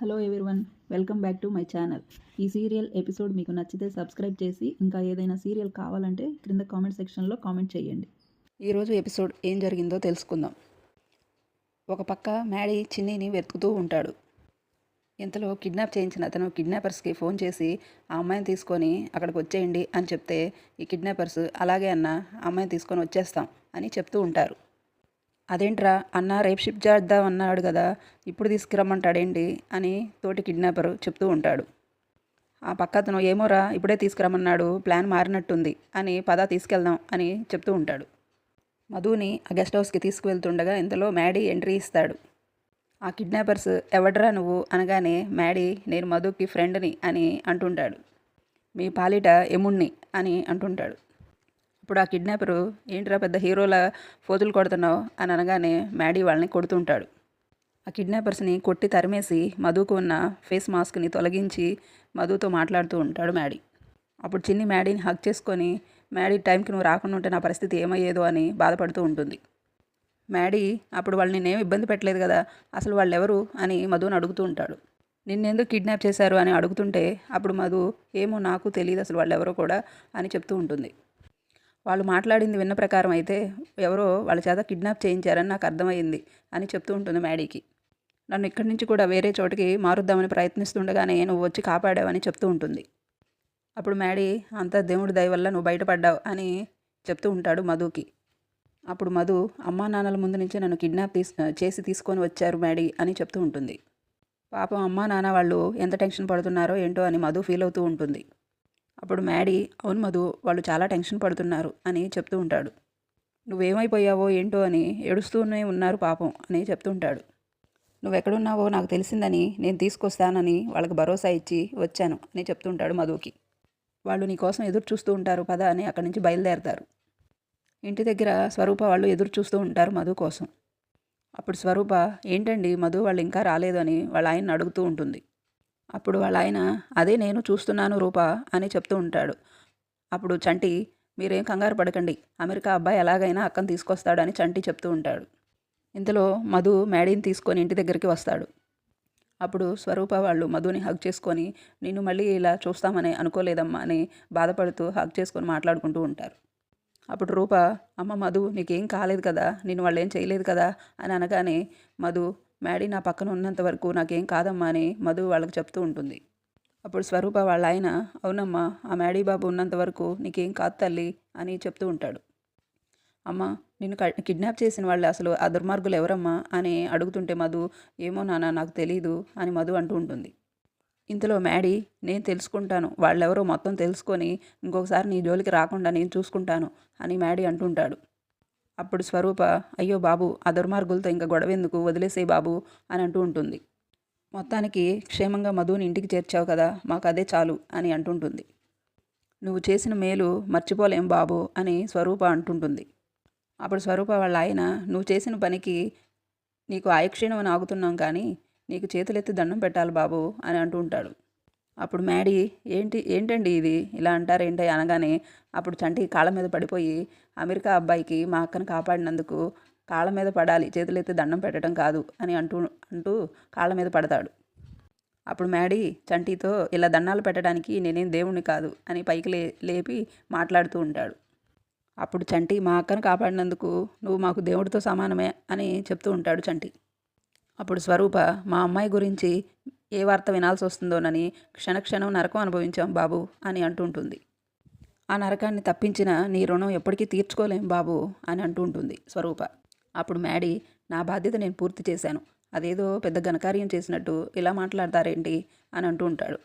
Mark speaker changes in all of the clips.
Speaker 1: Hello everyone welcome back to my channel. ఈ serial episode మీకు నచ్చితే సబ్స్క్రైబ్ చేసి ఇంకా ఏదైనా సీరియల్ కావాలంటే క్రింద కామెంట్ సెక్షన్లో కామెంట్ చేయండి. ఈరోజు ఎపిసోడ్ ఏం జరిగిందో తెలుసుకుందాం. ఒక పక్క మ్యాడీ చిన్నీని వెతుకుతూ ఉంటాడు. ఇంతలో కిడ్నాప్ చేయించిన అతను కిడ్నాపర్స్కి ఫోన్ చేసి ఆ అమ్మాయిని తీసుకొని అక్కడికి వచ్చేయండి అని చెప్తే ఈ కిడ్నాపర్స్ అలాగే అన్న ఆ అమ్మాయిని తీసుకొని వచ్చేస్తాం అని చెప్తూ ఉంటారు. అదేంట్రా అన్న రేపు షిఫ్ట్ చేద్దాం అన్నాడు కదా ఇప్పుడు తీసుకురమ్మంటాడేంటి? అని తోటి కిడ్నాపర్ చెప్తూ ఉంటాడు. ఆ పక్క అతను ఏమోరా ఇప్పుడే తీసుకురమ్మన్నాడు ప్లాన్ మారినట్టుంది అని పద తీసుకెళ్దాం అని చెప్తూ ఉంటాడు. మధుని ఆ గెస్ట్ హౌస్కి తీసుకువెళ్తుండగా ఇంతలో మ్యాడీ ఎంట్రీ ఇస్తాడు. ఆ కిడ్నాపర్స్ ఎవడ్రా నువ్వు? అనగానే మ్యాడీ నేను మధుకి ఫ్రెండ్ని అని అంటుంటాడు. మీ పాలిట ఎముణ్ణి అని అంటుంటాడు. ఇప్పుడు ఆ కిడ్నాపరు ఏంట్రా పెద్ద హీరోల ఫోజులు కొడుతున్నావు? అని అనగానే మ్యాడీ వాళ్ళని కొడుతుంటాడు. ఆ కిడ్నాపర్స్ని కొట్టి తరిమేసి మధుకు ఉన్న ఫేస్ మాస్క్ని తొలగించి మధుతో మాట్లాడుతూ ఉంటాడు మ్యాడీ. అప్పుడు చిన్ని మ్యాడీని హక్ చేసుకొని మ్యాడీ టైంకి నువ్వు రాకుండా ఉంటే నా పరిస్థితి ఏమయ్యేదో అని బాధపడుతూ ఉంటుంది. మ్యాడీ అప్పుడు వాళ్ళు నేనేం ఇబ్బంది పెట్టలేదు కదా అసలు వాళ్ళు ఎవరు అని మధుని అడుగుతూ ఉంటాడు. నిన్నెందుకు కిడ్నాప్ చేశారు? అని అడుగుతుంటే అప్పుడు మధు ఏమో నాకు తెలియదు అసలు వాళ్ళు ఎవరో కూడా అని చెప్తూ ఉంటుంది. వాళ్ళు మాట్లాడింది విన్న ప్రకారం అయితే ఎవరో వాళ్ళ చేత కిడ్నాప్ చేయించారని నాకు అర్థమైంది అని చెప్తూ ఉంటుంది మ్యాడీకి. నన్ను ఇక్కడి నుంచి కూడా వేరే చోటికి మారుద్దామని ప్రయత్నిస్తుండగానే నువ్వు వచ్చి కాపాడావని చెప్తూ ఉంటుంది. అప్పుడు మ్యాడీ అంతా దేవుడి దయ వల్ల నువ్వు బయటపడ్డావు అని చెప్తూ ఉంటాడు మధుకి. అప్పుడు మధు అమ్మా నాన్నల ముందు నుంచే నన్ను కిడ్నాప్ తీసు చేసి తీసుకొని వచ్చారు మ్యాడీ అని చెప్తూ ఉంటుంది. పాపం అమ్మా నాన్న వాళ్ళు ఎంత టెన్షన్ పడుతున్నారో ఏంటో అని మధు ఫీల్ అవుతూ ఉంటుంది. అప్పుడు మ్యాడీ అవును మధు వాళ్ళు చాలా టెన్షన్ పడుతున్నారు అని చెప్తూ ఉంటాడు. నువ్వేమైపోయావో ఏంటో అని ఏడుస్తూనే ఉన్నారు పాపం అని చెప్తూ ఉంటాడు. నువ్వెక్కడున్నావో నాకు తెలిసిందని నేను తీసుకొస్తానని వాళ్ళకి భరోసా ఇచ్చి వచ్చాను అని చెప్తుంటాడు మధుకి. వాళ్ళు నీ కోసం ఎదురు చూస్తూ ఉంటారు పద అని అక్కడి నుంచి బయలుదేరతారు. ఇంటి దగ్గర స్వరూప వాళ్ళు ఎదురు చూస్తూ ఉంటారు మధు కోసం. అప్పుడు స్వరూప ఏంటండి మధు వాళ్ళు ఇంకా రాలేదు అని వాళ్ళ ఆయన్ని అడుగుతూ ఉంటుంది. అప్పుడు వాళ్ళ ఆయన అదే నేను చూస్తున్నాను రూప అని చెప్తూ ఉంటాడు. అప్పుడు చంటి మీరేం కంగారు పడకండి అమెరికా అబ్బాయి ఎలాగైనా అక్కను తీసుకొస్తాడని చంటి చెప్తూ ఉంటాడు. ఇంతలో మధు మేడీని తీసుకొని ఇంటి దగ్గరికి వస్తాడు. అప్పుడు స్వరూప వాళ్ళు మధుని హగ్ చేసుకొని నిన్ను మళ్ళీ ఇలా చూస్తామని అనుకోలేదమ్మా అని బాధపడుతూ హగ్ చేసుకొని మాట్లాడుకుంటూ ఉంటారు. అప్పుడు రూప అమ్మ మధు నీకేం కాలేదు కదా నేను వాళ్ళు ఏం చేయలేదు కదా అని అనగానే మధు మ్యాడీ నా పక్కన ఉన్నంత వరకు నాకేం కాదమ్మా అని మధు వాళ్ళకి చెప్తూ ఉంటుంది. అప్పుడు స్వరూప వాళ్ళ ఆయన అవునమ్మా ఆ మ్యాడీ బాబు ఉన్నంత వరకు నీకేం కాదు తల్లి అని చెప్తూ ఉంటాడు. అమ్మ నిన్ను కిడ్నాప్ చేసిన వాళ్ళు అసలు ఆ దుర్మార్గులు ఎవరమ్మా అని అడుగుతుంటే మధు ఏమో నాన్న నాకు తెలీదు అని మధు అంటూ ఉంటుంది. ఇంతలో మ్యాడీ నేను తెలుసుకుంటాను వాళ్ళెవరో మొత్తం తెలుసుకొని ఇంకొకసారి నీ జోలికి రాకుండా నేను చూసుకుంటాను అని మ్యాడీ అంటుంటాడు అప్పుడు స్వరూప అయ్యో బాబు ఆ దుర్మార్గులతో ఇంకా గొడవెందుకు? వదిలేసే బాబు అని అంటూ ఉంటుంది. మొత్తానికి క్షేమంగా మధుని ఇంటికి చేర్చావు కదా మాకు అదే చాలు అని అంటుంటుంది. నువ్వు చేసిన మేలు మర్చిపోలేం బాబు అని స్వరూప అంటుంటుంది. అప్పుడు స్వరూప వాళ్ళ ఆయన నువ్వు చేసిన పనికి నీకు ఆయక్షీణం అని ఆగుతున్నాం కానీ నీకు చేతులెత్తి దండం పెట్టాలి బాబు అని అంటూ ఉంటాడు. అప్పుడు మ్యాడీ ఏంటి ఏంటండి ఇది? ఇలా అంటారేంటి అనగానే అప్పుడు చంటి కాళ్ళ మీద పడిపోయి అమెరికా అబ్బాయికి మా అక్కను కాపాడినందుకు కాళ్ళ మీద పడాలి చేతులైతే దండం పెట్టడం కాదు అని అంటూ అంటూ కాళ్ళ మీద పడతాడు. అప్పుడు మ్యాడీ చంటితో ఇలా దండాలు పెట్టడానికి నేనేం దేవుణ్ణి కాదు అని పైకి లే లేపి మాట్లాడుతూ ఉంటాడు. అప్పుడు చంటి మా అక్కను కాపాడినందుకు నువ్వు మాకు దేవుడితో సమానమే అని చెప్తూ ఉంటాడు చంటి. అప్పుడు స్వరూప మా అమ్మాయి గురించి ఏ వార్త వినాల్సి వస్తుందోనని క్షణక్షణం నరకం అనుభవించాం బాబు అని అంటుంటుంది. ఆ నరకాన్ని తప్పించిన నీ రుణం ఎప్పటికీ తీర్చుకోలేం బాబు అని అంటుంటుంది స్వరూప. అప్పుడు మ్యాడీ నా బాధ్యత నేను పూర్తి చేశాను. అదేదో పెద్ద ఘనకార్యం చేసినట్టు ఇలా మాట్లాడతారేంటి అని అంటూ ఉంటాడు.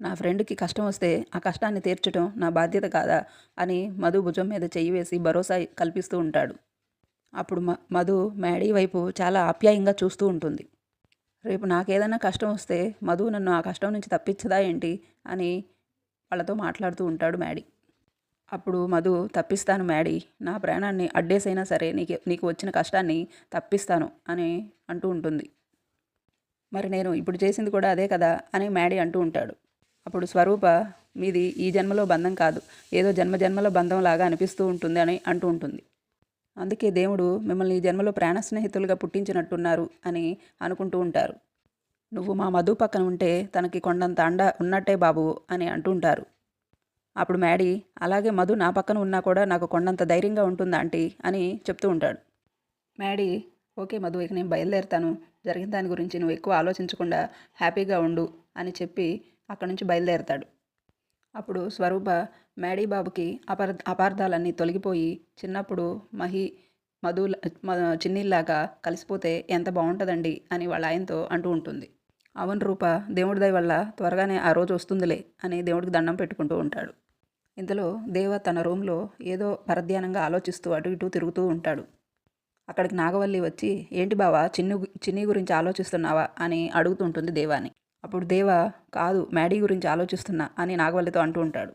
Speaker 1: నా ఫ్రెండ్కి కష్టం వస్తే ఆ కష్టాన్ని తీర్చడం నా బాధ్యత కాదా అని మధు భుజం మీద చెయ్యి వేసి భరోసా కల్పిస్తూ ఉంటాడు. అప్పుడు మ మధు మ్యాడీ వైపు చాలా ఆప్యాయంగా చూస్తూ ఉంటుంది. రేపు నాకేదైనా కష్టం వస్తే మధు నన్ను ఆ కష్టం నుంచి తప్పించదా ఏంటి అని వాళ్ళతో మాట్లాడుతూ ఉంటాడు మ్యాడీ. అప్పుడు మధు తప్పిస్తాను మ్యాడీ నా ప్రాణాన్ని అడ్డేసైనా సరే నీకు నీకు వచ్చిన కష్టాన్ని తప్పిస్తాను అని అంటూ ఉంటుంది. మరి నేను ఇప్పుడు చేసింది కూడా అదే కదా అని మ్యాడీ అంటూ ఉంటాడు. అప్పుడు స్వరూప మీది ఈ జన్మలో బంధం కాదు ఏదో జన్మ జన్మల బంధం లాగా అనిపిస్తూ ఉంటుంది అని అంటూ ఉంటుంది. అందుకే దేవుడు మిమ్మల్ని ఈ జన్మలో ప్రాణ స్నేహితులుగా పుట్టించినట్టున్నారు అని అనుకుంటూ ఉంటారు. నువ్వు మా మధు పక్కన ఉంటే తనకి కొండంత అండ ఉన్నట్టే బాబు అని అంటుంటారు అప్పుడు మ్యాడీ అలాగే మధు నా పక్కన ఉన్నా కూడా నాకు కొండంత ధైర్యంగా ఉంటుంది ఆంటీ? అని చెప్తూ ఉంటాడు. మ్యాడీ ఓకే మధు ఇక నేను బయలుదేరుతాను. జరిగిన దాని గురించి నువ్వు ఎక్కువ ఆలోచించకుండా హ్యాపీగా ఉండు అని చెప్పి అక్కడి నుంచి బయలుదేరుతాడు. అప్పుడు స్వరూప మ్యాడీ బాబుకి అపార్ అపార్థాలన్నీ తొలగిపోయి చిన్నప్పుడు మహి మధు చిన్నీల్లాగా కలిసిపోతే ఎంత బాగుంటుందండి అని వాళ్ళ ఆయనతో అంటూ ఉంటుంది. అవును రూప దేవుడి దయ వల్ల త్వరగానే ఆ రోజు వస్తుందిలే అని దేవుడికి దండం పెట్టుకుంటూ ఉంటాడు. ఇంతలో దేవ తన రూమ్లో ఏదో పరధ్యానంగా ఆలోచిస్తూ అటు ఇటు తిరుగుతూ ఉంటాడు. అక్కడికి నాగవల్లి వచ్చి ఏంటి బావా చిన్ను చిన్ని గురించి ఆలోచిస్తున్నావా? అని అడుగుతుంటుంది దేవాని. అప్పుడు దేవ కాదు మ్యాడీ గురించి ఆలోచిస్తున్నా అని నాగవల్లితో అంటూ ఉంటాడు.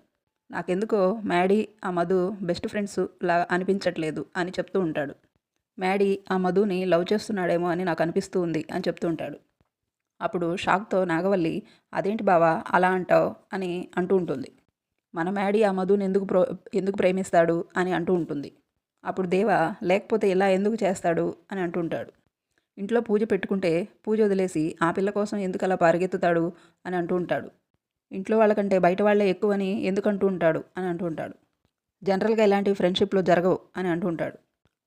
Speaker 1: నాకెందుకో మ్యాడీ ఆ మధు బెస్ట్ ఫ్రెండ్స్ లా అనిపించట్లేదు అని చెప్తూ ఉంటాడు. మ్యాడీ ఆ మధుని లవ్ చేస్తున్నాడేమో అని నాకు అనిపిస్తూ ఉంది అని చెప్తూ ఉంటాడు. అప్పుడు షాక్తో నాగవల్లి అదేంటి బావా అలా అంటావు? అని అంటూ ఉంటుంది. మన మ్యాడీ ఆ మధుని ఎందుకు ప్రో ఎందుకు ప్రేమిస్తాడు? అని అంటూ ఉంటుంది. అప్పుడు దేవ లేకపోతే ఇలా ఎందుకు చేస్తాడు? అని అంటుంటాడు ఇంట్లో పూజ పెట్టుకుంటే పూజ వదిలేసి ఆ పిల్ల కోసం ఎందుకు అలా పరిగెత్తుతాడు? అని అంటూ ఉంటాడు. ఇంట్లో వాళ్ళకంటే బయట వాళ్ళే ఎక్కువని ఎందుకంటూ ఉంటాడు అని అంటూ ఉంటాడు. జనరల్గా ఇలాంటివి ఫ్రెండ్షిప్లో జరగవు అని అంటూ ఉంటాడు.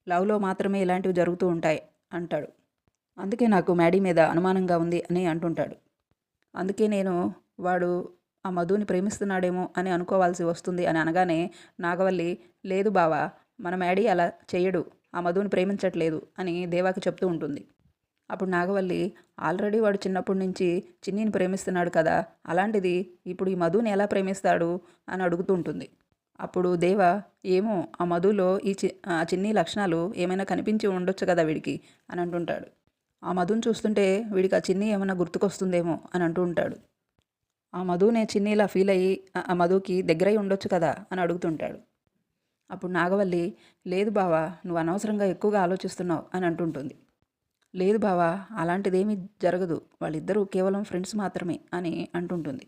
Speaker 1: లవ్లో మాత్రమే ఇలాంటివి జరుగుతూ ఉంటాయి అంటాడు. అందుకే నాకు మ్యాడీ మీద అనుమానంగా ఉంది అని అంటుంటాడు అందుకే నేను వాడు ఆ మధుని ప్రేమిస్తున్నాడేమో అని అనుకోవాల్సి వస్తుంది అని అనగానే నాగవల్లి లేదు బావా మన మ్యాడీ అలా చేయడు ఆ మధుని ప్రేమించట్లేదు అని దేవాకి చెప్తూ ఉంటుంది. అప్పుడు నాగవల్లి ఆల్రెడీ వాడు చిన్నప్పటి నుంచి చిన్నిని ప్రేమిస్తున్నాడు కదా అలాంటిది ఇప్పుడు ఈ మధుని ఎలా ప్రేమిస్తాడు? అని అడుగుతూ ఉంటుంది. అప్పుడు దేవ ఏమో ఆ మధులో ఈ చి ఆ చిన్ని లక్షణాలు ఏమైనా కనిపించి ఉండొచ్చు కదా వీడికి? అని అంటుంటాడు. ఆ మధుని చూస్తుంటే వీడికి ఆ చిన్ని ఏమైనా గుర్తుకొస్తుందేమో అని అంటూ ఉంటాడు. ఆ మధునే చిన్ని ఇలా ఫీల్ అయ్యి ఆ మధుకి దగ్గరై ఉండొచ్చు కదా? అని అడుగుతుంటాడు. అప్పుడు నాగవల్లి లేదు బావా నువ్వు అనవసరంగా ఎక్కువగా ఆలోచిస్తున్నావు అని అంటుంటుంది. లేదు బావా అలాంటిదేమీ జరగదు. వాళ్ళిద్దరూ కేవలం ఫ్రెండ్స్ మాత్రమే అని అంటుంటుంది.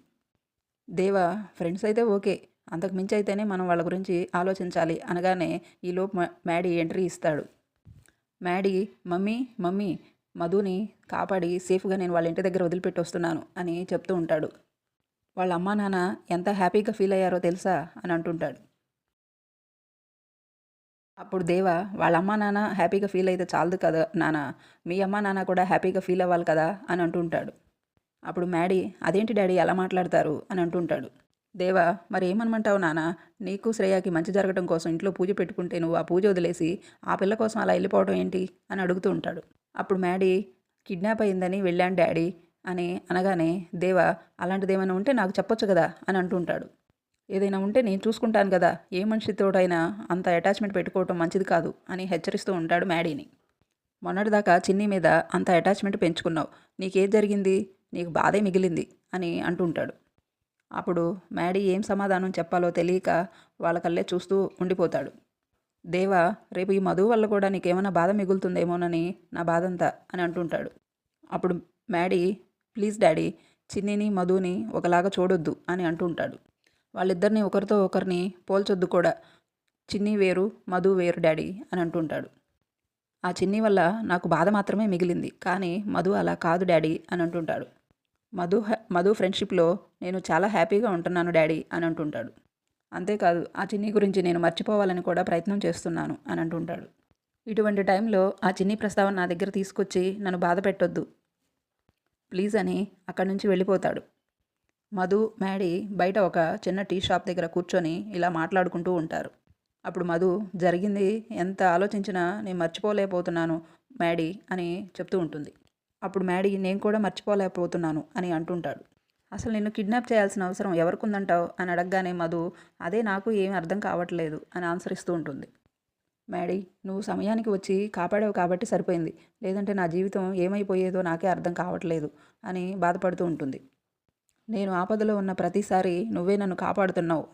Speaker 1: దేవా ఫ్రెండ్స్ అయితే ఓకే. అంతకు మించి అయితేనే మనం వాళ్ళ గురించి ఆలోచించాలి అనగానే ఈలోపు మ్యాడీ ఎంట్రీ ఇస్తాడు. మ్యాడీ మమ్మీ మమ్మీ మధుని కాపాడి సేఫ్గా నేను వాళ్ళ ఇంటి దగ్గర వదిలిపెట్టి వస్తున్నాను అని చెప్తూ ఉంటాడు. వాళ్ళ అమ్మా నాన్న ఎంత హ్యాపీగా ఫీల్ అయ్యారో తెలుసా అని అంటుంటాడు. అప్పుడు దేవ వాళ్ళ అమ్మా నాన్న హ్యాపీగా ఫీల్ అయితే చాలదు కదా నాన్న? మీ అమ్మా నాన్న కూడా హ్యాపీగా ఫీల్ అవ్వాలి కదా అని అంటుంటాడు. అప్పుడు మ్యాడీ అదేంటి డాడీ అలా మాట్లాడతారు? అని అంటుంటాడు. దేవా మరి ఏమనమంటావు నాన్న? నీకు శ్రేయాకి మంచి జరగడం కోసం ఇంట్లో పూజ పెట్టుకుంటే నువ్వు ఆ పూజ వదిలేసి ఆ పిల్ల కోసం అలా వెళ్ళిపోవడం ఏంటి? అని అడుగుతూ ఉంటాడు. అప్పుడు మ్యాడీ కిడ్నాప్ అయిందని వెళ్ళాను డాడీ అని అనగానే దేవా అలాంటిది ఏమైనా ఉంటే నాకు చెప్పొచ్చు కదా అని అంటుంటాడు. ఏదైనా ఉంటే నేను చూసుకుంటాను కదా ఏ మనిషితోటైనా అంత అటాచ్మెంట్ పెట్టుకోవటం మంచిది కాదు అని హెచ్చరిస్తూ ఉంటాడు మ్యాడీని. మొన్నటిదాకా చిన్ని మీద అంత అటాచ్మెంట్ పెంచుకున్నావు నీకేం జరిగింది? నీకు బాధే మిగిలింది అని అంటుంటాడు అప్పుడు మ్యాడీ ఏం సమాధానం చెప్పాలో తెలియక వాళ్ళకల్లే చూస్తూ ఉండిపోతాడు. దేవా రేపు ఈ మధు వల్ల కూడా నీకేమైనా బాధ మిగులుతుందేమోనని నా బాధంతా అని అంటుంటాడు అప్పుడు మ్యాడీ ప్లీజ్ డాడీ చిన్నిని మధుని ఒకలాగా చూడొద్దు అని అంటుంటాడు వాళ్ళిద్దరిని ఒకరితో ఒకరిని పోల్చొద్దు కూడా. చిన్ని వేరు మధు వేరు డాడీ అని అంటుంటాడు. ఆ చిన్ని వల్ల నాకు బాధ మాత్రమే మిగిలింది కానీ మధు అలా కాదు డాడీ అని అంటుంటాడు. మధు మధు ఫ్రెండ్షిప్లో నేను చాలా హ్యాపీగా ఉంటున్నాను డాడీ అని అంటుంటాడు. అంతేకాదు ఆ చిన్ని గురించి నేను మర్చిపోవాలని కూడా ప్రయత్నం చేస్తున్నాను అని అంటుంటాడు. ఇటువంటి టైంలో ఆ చిన్ని ప్రస్తావన నా దగ్గర తీసుకొచ్చి నన్ను బాధ పెట్టొద్దు. ప్లీజ్ అని అక్కడి నుంచి వెళ్ళిపోతాడు. మధు మ్యాడీ బయట ఒక చిన్న టీ షాప్ దగ్గర కూర్చొని ఇలా మాట్లాడుకుంటూ ఉంటారు. అప్పుడు మధు జరిగింది ఎంత ఆలోచించినా నేను మర్చిపోలేకపోతున్నాను మ్యాడీ అని చెప్తూ ఉంటుంది. అప్పుడు మ్యాడీ నేను కూడా మర్చిపోలేకపోతున్నాను అని అంటుంటాడు అసలు నిన్ను కిడ్నాప్ చేయాల్సిన అవసరం ఎవరికి ఉందంటావు అని అడగగానే మధు అదే నాకు ఏం అర్థం కావట్లేదు అని ఆన్సర్ ఇస్తూ ఉంటుంది. మ్యాడీ నువ్వు సమయానికి వచ్చి కాపాడావు కాబట్టి సరిపోయింది. లేదంటే నా జీవితం ఏమైపోయేదో నాకే అర్థం కావట్లేదు అని బాధపడుతూ ఉంటుంది. నేను ఆపదలో ఉన్న ప్రతిసారి నువ్వే నన్ను కాపాడుతున్నావు.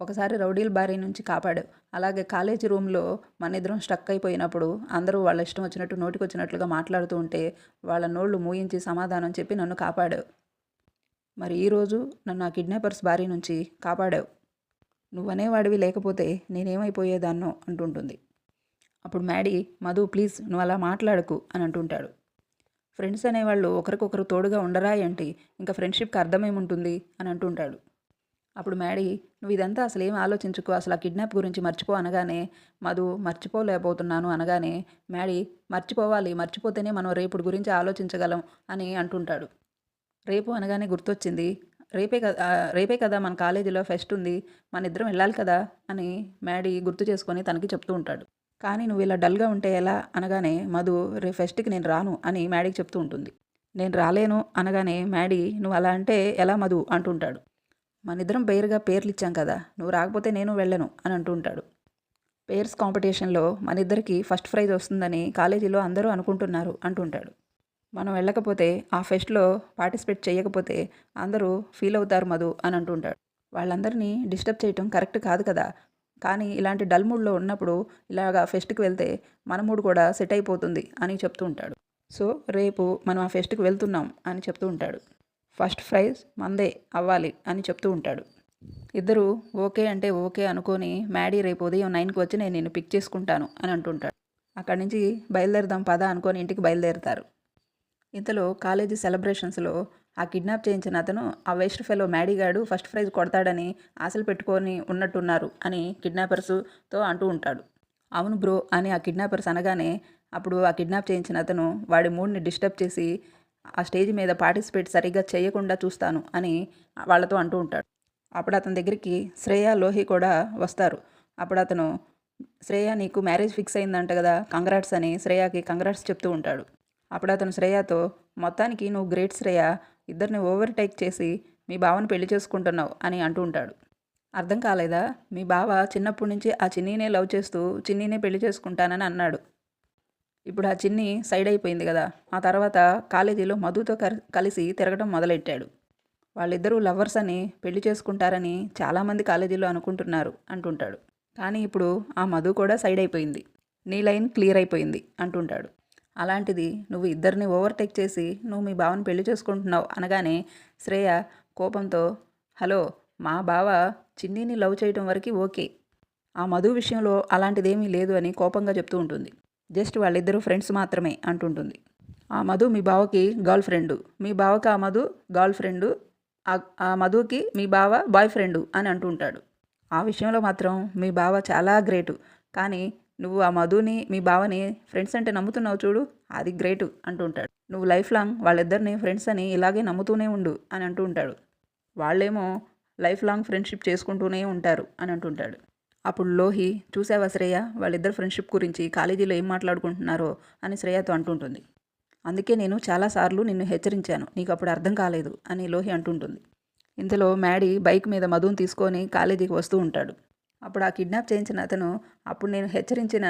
Speaker 1: ఒకసారి రౌడీల బారీ నుంచి కాపాడావు అలాగే కాలేజీ రూమ్లో మన ఇద్దరం స్టక్ అయిపోయినప్పుడు అందరూ వాళ్ళ ఇష్టం వచ్చినట్టు నోటికి వచ్చినట్లుగా మాట్లాడుతూ ఉంటే వాళ్ళ నోళ్ళు మూయించి సమాధానం చెప్పి నన్ను కాపాడావు మరి ఈరోజు నన్ను ఆ కిడ్నాపర్స్ బారి నుంచి కాపాడావు. నువ్వనేవాడివి లేకపోతే నేనేమైపోయేదాన్నో అంటుంటుంది. అప్పుడు మ్యాడీ మధు ప్లీజ్ నువ్వు అలా మాట్లాడకు అని అంటుంటాడు. ఫ్రెండ్స్ అనేవాళ్ళు ఒకరికొకరు తోడుగా ఉండరా ఏంటి? ఇంకా ఫ్రెండ్షిప్కి అర్థమేముంటుంది? అని అంటుంటాడు. అప్పుడు మ్యాడీ నువ్వు ఇదంతా అసలు ఏం ఆలోచించుకో? అసలు ఆ కిడ్నాప్ గురించి మర్చిపో అనగానే మధు మర్చిపోలేకపోతున్నాను అనగానే మ్యాడీ మర్చిపోవాలి మర్చిపోతేనే మనం రేపుడు గురించి ఆలోచించగలం అని అంటుంటాడు. రేపు అనగానే గుర్తొచ్చింది. రేపే కదా రేపే కదా మన కాలేజీలో ఫెస్ట్ ఉంది. మన ఇద్దరం వెళ్ళాలి కదా? అని మ్యాడీ గుర్తు చేసుకొని తనకి చెప్తూ ఉంటాడు. కానీ నువ్వు ఇలా డల్గా ఉంటే ఎలా? అనగానే మధు రే ఫెస్ట్కి నేను రాను అని మ్యాడీకి చెప్తూ ఉంటుంది. నేను రాలేను అనగానే మ్యాడీ నువ్వు అలా అంటే ఎలా మధు? అంటుంటాడు. మన ఇద్దరం పేరుగా పేర్లు ఇచ్చాం కదా నువ్వు రాకపోతే నేను వెళ్ళను అని అంటుంటాడు. పేర్స్ కాంపిటీషన్లో మన ఇద్దరికి ఫస్ట్ ప్రైజ్ వస్తుందని కాలేజీలో అందరూ అనుకుంటున్నారు అంటుంటాడు. మనం వెళ్ళకపోతే ఆ ఫెస్ట్లో పార్టిసిపేట్ చేయకపోతే అందరూ ఫీల్ అవుతారు మధు అని అంటుంటాడు. వాళ్ళందరినీ డిస్టర్బ్ చేయటం కరెక్ట్ కాదు కదా కానీ ఇలాంటి డల్ మూడ్లో ఉన్నప్పుడు ఇలాగా ఫెస్ట్కి వెళ్తే మన మూడు కూడా సెట్ అయిపోతుంది అని చెప్తూ ఉంటాడు. సో రేపు మనం ఆ ఫెస్ట్కి వెళ్తున్నాం అని చెప్తూ ఉంటాడు. ఫస్ట్ ప్రైజ్ మందే అవ్వాలి అని చెప్తూ ఉంటాడు. ఇద్దరు ఓకే అంటే ఓకే అనుకొని మ్యాడీ రేపు ఉదయం నైన్కి వచ్చి నేను నిన్ను పిక్ చేసుకుంటాను అని అంటుంటాడు. అక్కడి నుంచి బయలుదేరదాం పద అనుకొని ఇంటికి బయలుదేరుతారు. ఇంతలో కాలేజీ సెలబ్రేషన్స్లో ఆ కిడ్నాప్ చేయించిన అతను ఆ వేస్ట్ ఫెలో మ్యాడీగాడు ఫస్ట్ ప్రైజ్ కొడతాడని ఆశలు పెట్టుకొని ఉన్నట్టున్నారు అని కిడ్నాపర్స్తో అంటూ ఉంటాడు. అవును బ్రో అని ఆ కిడ్నాపర్స్ అనగానే అప్పుడు ఆ కిడ్నాప్ చేయించిన అతను వాడి మూడ్ని డిస్టర్బ్ చేసి ఆ స్టేజ్ మీద పార్టిసిపేట్ సరిగ్గా చేయకుండా చూస్తాను అని వాళ్ళతో అంటూ ఉంటాడు. అప్పుడు అతని దగ్గరికి శ్రేయ లోహి కూడా వస్తారు. అప్పుడు అతను శ్రేయ నీకు మ్యారేజ్ ఫిక్స్ అయిందంట కదా కంగ్రాట్స్ అని శ్రేయకి కంగ్రాట్స్ చెప్తూ ఉంటాడు. అప్పుడు అతను శ్రేయతో మొత్తానికి నువ్వు గ్రేట్ శ్రేయ ఇద్దరిని ఓవర్టేక్ చేసి మీ బావని పెళ్ళి చేసుకుంటున్నావు అని అంటూ ఉంటాడు. అర్థం కాలేదా? మీ బావ చిన్నప్పటి నుంచి ఆ చిన్నీనే లవ్ చేస్తూ చిన్నీనే పెళ్ళి చేసుకుంటానని అన్నాడు. ఇప్పుడు ఆ చిన్ని సైడ్ అయిపోయింది కదా. ఆ తర్వాత కాలేజీలో మధుతో కలిసి తిరగడం మొదలెట్టాడు. వాళ్ళిద్దరూ లవర్స్ అని పెళ్ళి చేసుకుంటారని చాలామంది కాలేజీలో అనుకుంటున్నారు అంటుంటాడు. కానీ ఇప్పుడు ఆ మధు కూడా సైడ్ అయిపోయింది. నీ లైన్ క్లియర్ అయిపోయింది అంటుంటాడు. అలాంటిది నువ్వు ఇద్దరిని ఓవర్టేక్ చేసి నువ్వు మీ బావని పెళ్ళి చేసుకుంటున్నావు అనగానే శ్రేయ కోపంతో హలో మా బావ చిన్నీని లవ్ చేయటం వరకు ఓకే. ఆ మధు విషయంలో అలాంటిదేమీ లేదు అని కోపంగా చెప్తూ ఉంటుంది. జస్ట్ వాళ్ళిద్దరూ ఫ్రెండ్స్ మాత్రమే అంటుంటుంది. ఆ మధు మీ బావకి గర్ల్ ఫ్రెండు. మీ బావకి ఆ మధు గర్ల్ ఫ్రెండు. ఆ మధుకి మీ బావ బాయ్ ఫ్రెండు అని అంటుంటాడు ఆ విషయంలో మాత్రం మీ బావ చాలా గ్రేటు. కానీ నువ్వు ఆ మధుని మీ బావని ఫ్రెండ్స్ అంటే నమ్ముతున్నావు చూడు అది గ్రేటు అంటుంటాడు. నువ్వు లైఫ్ లాంగ్ వాళ్ళిద్దరిని ఫ్రెండ్స్ అని ఇలాగే నమ్ముతూనే ఉండు అని అంటూ ఉంటాడు. వాళ్ళేమో లైఫ్ లాంగ్ ఫ్రెండ్షిప్ చేసుకుంటూనే ఉంటారు అని అంటుంటాడు. అప్పుడు లోహి చూసావా శ్రేయ? వాళ్ళిద్దరు ఫ్రెండ్షిప్ గురించి కాలేజీలో ఏం మాట్లాడుకుంటున్నారో అని శ్రేయతో అంటుంటుంది. అందుకే నేను చాలాసార్లు నిన్ను హెచ్చరించాను నీకు అప్పుడు అర్థం కాలేదు అని లోహి అంటుంటుంది. ఇంతలో మ్యాడీ బైక్ మీద మధుని తీసుకొని కాలేజీకి వస్తూ ఉంటాడు. అప్పుడు ఆ కిడ్నాప్ చేయించిన అతను అప్పుడు నేను హెచ్చరించిన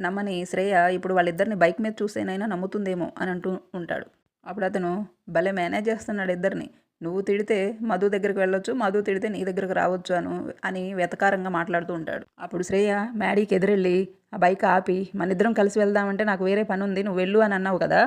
Speaker 1: నమ్మని శ్రేయ ఇప్పుడు వాళ్ళిద్దరిని బైక్ మీద చూసేనైనా నమ్ముతుందేమో అని అంటూ ఉంటాడు. అప్పుడు అతను భలే మేనేజ్ చేస్తున్నాడు ఇద్దరిని. నువ్వు తిడితే మధు దగ్గరికి వెళ్ళొచ్చు మధు తిడితే నీ దగ్గరకు రావచ్చు అను అని వెతకారంగా మాట్లాడుతూ ఉంటాడు. అప్పుడు శ్రేయ మ్యాడీకి ఎదురెళ్ళి ఆ బైక్ ఆపి మన ఇద్దరం కలిసి వెళ్దామంటే నాకు వేరే పని ఉంది నువ్వు వెళ్ళు అని అన్నావు కదా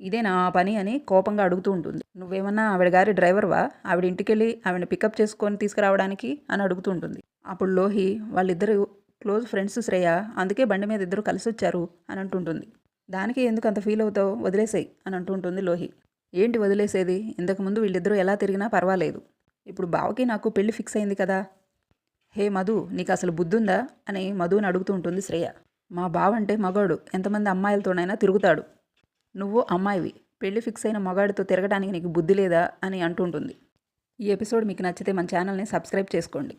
Speaker 1: ఇదే నా పని అని కోపంగా అడుగుతూ ఉంటుంది. నువ్వేమన్నా ఆవిడ గారి డ్రైవర్వా? ఆవిడ ఇంటికెళ్ళి ఆవిడని పికప్ చేసుకొని తీసుకురావడానికి? అని అడుగుతూ ఉంటుంది. అప్పుడు లోహి వాళ్ళిద్దరు క్లోజ్ ఫ్రెండ్స్ శ్రేయ అందుకే బండి మీద ఇద్దరు కలిసి వచ్చారు అని అంటుంటుంది. దానికి ఎందుకు అంత ఫీల్ అవుతావు? వదిలేసాయి అని అంటుంటుంది లోహి. ఏంటి వదిలేసేది? ఇంతకుముందు వీళ్ళిద్దరూ ఎలా తిరిగినా పర్వాలేదు. ఇప్పుడు బావకి నాకు పెళ్ళి ఫిక్స్ అయింది కదా. హే మధు నీకు అసలు బుద్ధుందా? అని మధుని అడుగుతూ ఉంటుంది శ్రేయ. మా బావంటే మగోడు. ఎంతమంది అమ్మాయిలతోనైనా తిరుగుతాడు. నువ్వు అమ్మాయివి. పెళ్ళి ఫిక్స్ అయిన మగాడితో తిరగడానికి నీకు బుద్ధి లేదా అని అంటుంటుంది. ఈ ఎపిసోడ్ మీకు నచ్చితే మన ఛానల్ని సబ్స్క్రైబ్ చేసుకోండి.